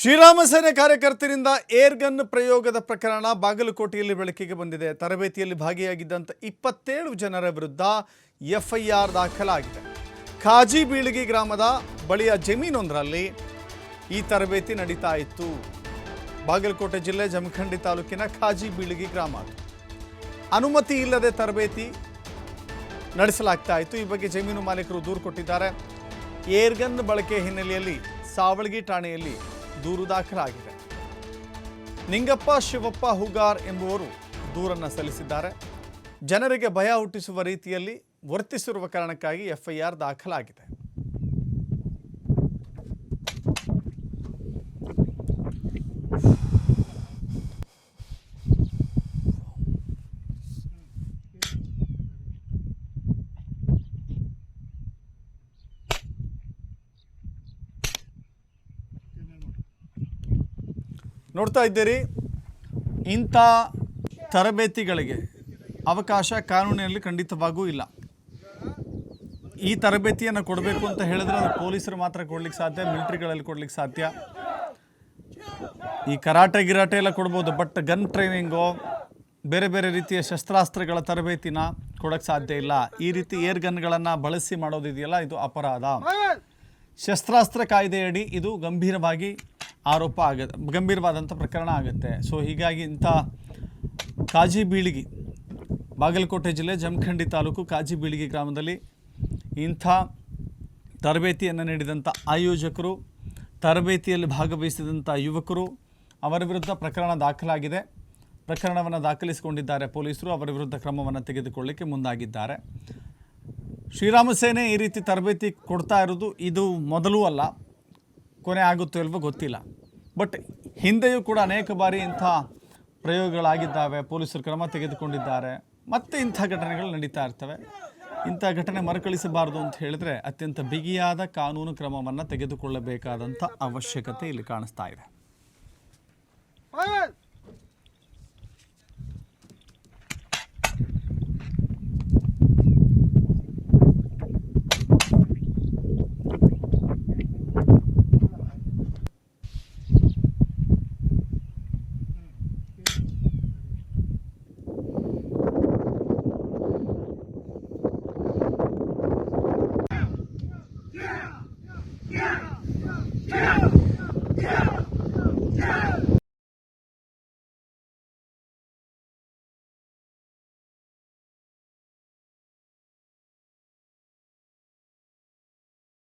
ಶ್ರೀರಾಮ ಸೇನೆ ಕಾರ್ಯಕರ್ತರಿಂದ ಏರ್ಗನ್ ಪ್ರಯೋಗದ ಪ್ರಕರಣ ಬಾಗಲಕೋಟೆಯಲ್ಲಿ ಬೆಳಕಿಗೆ ಬಂದಿದೆ. ತರಬೇತಿಯಲ್ಲಿ ಭಾಗಿಯಾಗಿದ್ದಂಥ ಇಪ್ಪತ್ತೇಳು ಜನರ ವಿರುದ್ಧ ಎಫ್ಐಆರ್ ದಾಖಲಾಗಿದೆ. ಖಾಜಿ ಬೀಳಗಿ ಗ್ರಾಮದ ಬಳಿಯ ಜಮೀನೊಂದರಲ್ಲಿ ಈ ತರಬೇತಿ ನಡೀತಾ ಇತ್ತು. ಬಾಗಲಕೋಟೆ ಜಿಲ್ಲೆ ಜಮಖಂಡಿ ತಾಲೂಕಿನ ಖಾಜಿ ಬೀಳಗಿ ಗ್ರಾಮ ಅನುಮತಿ ಇಲ್ಲದೆ ತರಬೇತಿ ನಡೆಸಲಾಗ್ತಾ ಇತ್ತು. ಈ ಬಗ್ಗೆ ಜಮೀನು ಮಾಲೀಕರು ದೂರು ಕೊಟ್ಟಿದ್ದಾರೆ. ಏರ್ಗನ್ ಬಳಕೆ ಹಿನ್ನೆಲೆಯಲ್ಲಿ ಸಾವಳಗಿ ಠಾಣೆಯಲ್ಲಿ ದೂರು ದಾಖಲಾಗಿದೆ ನಿಂಗಪ್ಪ, ಶಿವಪ್ಪ, ಹುಗಾರ್ ಎಂಬುವರು ದೂರನ್ನು ಸಲ್ಲಿಸಿದ್ದಾರೆ. ಜನರಿಗೆ ಭಯ ಹುಟ್ಟಿಸುವ ರೀತಿಯಲ್ಲಿ ವರ್ತಿಸಿರುವ ಕಾರಣಕ್ಕಾಗಿ ಎಫ್ಐಆರ್ ದಾಖಲಾಗಿದೆ. ನೋಡ್ತಾ ಇದ್ದೀರಿ ಇಂಥ ತರಬೇತಿಗಳಿಗೆ ಅವಕಾಶ ಕಾನೂನಿನಲ್ಲಿ ಖಂಡಿತವಾಗೂ ಇಲ್ಲ. ಈ ತರಬೇತಿಯನ್ನು ಕೊಡಬೇಕು ಅಂತ ಹೇಳಿದ್ರೆ ಅದು ಪೊಲೀಸರು ಮಾತ್ರ ಕೊಡ್ಲಿಕ್ಕೆ ಸಾಧ್ಯ ಮಿಲಿಟ್ರಿಗಳಲ್ಲಿ ಕೊಡ್ಲಿಕ್ಕೆ ಸಾಧ್ಯ. ಈ ಕರಾಟೆ ಗಿರಾಟೆ ಎಲ್ಲ ಕೊಡ್ಬೋದು ಬಟ್ ಗನ್ ಟ್ರೈನಿಂಗು ಬೇರೆ ಬೇರೆ ರೀತಿಯ ಶಸ್ತ್ರಾಸ್ತ್ರಗಳ ತರಬೇತಿನ ಕೊಡೋಕ್ಕೆ ಸಾಧ್ಯ ಇಲ್ಲ. ಈ ರೀತಿ ಏರ್ ಗನ್ಗಳನ್ನು ಬಳಸಿ ಮಾಡೋದಿದೆಯಲ್ಲ ಇದು ಅಪರಾಧ. ಶಸ್ತ್ರಾಸ್ತ್ರ ಕಾಯ್ದೆಯಡಿ ಇದು ಗಂಭೀರವಾಗಿ ಆರೋಪ ಆಗ, ಗಂಭೀರವಾದಂಥ ಪ್ರಕರಣ ಆಗುತ್ತೆ. ಸೊ ಹೀಗಾಗಿ ಇಂಥ ಕಾಜಿ ಬೀಳಿಗಿ, ಬಾಗಲಕೋಟೆ ಜಿಲ್ಲೆ ಜಮಖಂಡಿ ತಾಲೂಕು ಕಾಜಿ ಬೀಳಿಗಿ ಗ್ರಾಮದಲ್ಲಿ ಇಂಥ ತರಬೇತಿಯನ್ನು ನೀಡಿದಂಥ ಆಯೋಜಕರು, ತರಬೇತಿಯಲ್ಲಿ ಭಾಗವಹಿಸಿದಂಥ ಯುವಕರು ಅವರ ವಿರುದ್ಧ ಪ್ರಕರಣ ದಾಖಲಾಗಿದೆ. ಪ್ರಕರಣವನ್ನು ದಾಖಲಿಸಿಕೊಂಡಿದ್ದಾರೆ ಪೊಲೀಸರು, ಅವರ ವಿರುದ್ಧ ಕ್ರಮವನ್ನು ತೆಗೆದುಕೊಳ್ಳಿಕ್ಕೆ ಮುಂದಾಗಿದ್ದಾರೆ. ಶ್ರೀರಾಮ ಸೇನೆ ಈ ರೀತಿ ತರಬೇತಿ ಕೊಡ್ತಾ ಇರೋದು ಇದು ಮೊದಲೂ ಅಲ್ಲ. ಕೊನೆ ಆಗುತ್ತೋ ಇಲ್ವೋ ಗೊತ್ತಿಲ್ಲ. ಬಟ್ ಹಿಂದೆಯೂ ಕೂಡ ಅನೇಕ ಬಾರಿ ಇಂಥ ಪ್ರಯೋಗಗಳಾಗಿದ್ದಾವೆ. ಪೊಲೀಸರು ಕ್ರಮ ತೆಗೆದುಕೊಂಡಿದ್ದಾರೆ. ಮತ್ತೆ ಇಂಥ ಘಟನೆಗಳು ನಡೀತಾ ಇರ್ತವೆ. ಇಂಥ ಘಟನೆ ಮರುಕಳಿಸಬಾರದು ಅಂತ ಹೇಳಿದ್ರೆ ಅತ್ಯಂತ ಬಿಗಿಯಾದ ಕಾನೂನು ಕ್ರಮವನ್ನು ತೆಗೆದುಕೊಳ್ಳಬೇಕಾದಂಥ ಅವಶ್ಯಕತೆ ಇಲ್ಲಿ ಕಾಣಿಸ್ತಾ ಇದೆ.